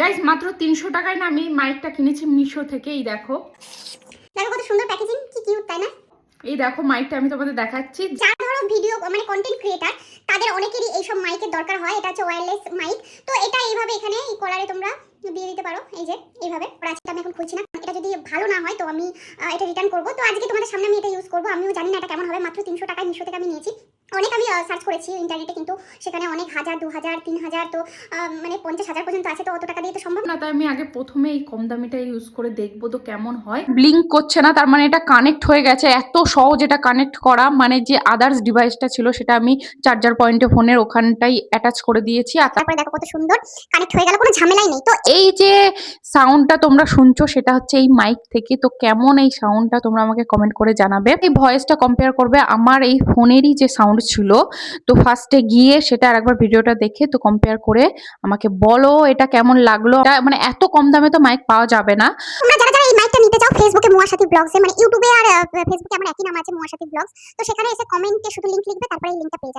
Guys মাত্র তিনশো টাকায় না আমি মাইকটা কিনেছি মিশো থেকে এই দেখো। দেখো কত সুন্দর প্যাকেজিং কি কিউট তাই না? এই দেখো মাইকটা আমি তোমাদের দেখাচ্ছি। যারা ধরো ভিডিও মানে কন্টেন্ট ক্রিয়েটার তাদের অনেকেরই এইসব মাইকের দরকার হয়। এটা হচ্ছে ওয়্যারলেস মাইক তো এটা এইভাবে এখানে এই কলারে তোমরা দিয়ে দিতে পারো। এই যে এইভাবে। প্রাচীটা আমি এখন খুলছি না। এটা যদি ভালো না হয় তো আমি এটা রিটার্ন করব। তো আজকে তোমাদের সামনে আমি এটা ইউজ করব। আমিও জানি না এটা কেমন হবে। মাত্র তিনশো টাকায় মিশো থেকে আমি নিয়েছি। অনেক আমি সার্চ করেছি ইন্টারনেটে কিন্তু। সেখানে অনেক হাজার দু হাজার তিন হাজার তো মানে পঞ্চাশ হাজার পর্যন্ত আছে তো অত টাকা দিয়ে তো সম্ভব না। তাই আমি আগে প্রথমে এই কম দামিটা ইউজ করে দেখব তো কেমন হয়। ব্লিঙ্ক করছে না তার মানে এটা কানেক্ট হয়ে গেছে এত সহজ এটা কানেক্ট করা মানে যে আদার্স ডিভাইসটা ছিল সেটা আমি চার্জার পয়েন্টে ফোনের ওখানটাই অ্যাটাচ করে দিয়েছি। আর তারপরে দেখো কত সুন্দর কানেক্ট হয়ে গেল কোনো ঝামেলাই নেই। তো এই যে সাউন্ডটা তোমরা শুনছো সেটা হচ্ছে এই মাইক থেকে তো কেমন এই সাউন্ডটা তোমরা আমাকে কমেন্ট করে জানাবে। এই ভয়েসটা কম্পেয়ার করবে আমার এই ফোনেরই যে সাউন্ড ছিল। তো ফার্স্টে গিয়ে সেটা আরেকবার ভিডিওটা দেখে তো কম্পেয়ার করে আমাকে বলো এটা কেমন লাগল? মানে এত কম দামে তো মাইক পাওয়া যাবে না। যারা যারা এই মাইকটা নিতে চাও ফেসবুকে মানে ইউটিউবে আর ফেসবুকে আমার একই নাম আছে মোয়া সাথী ব্লগস তো সেখানে এসে কমেন্টে শুধু লিংক লিখবে, তারপরে এই পেয়ে যাবে।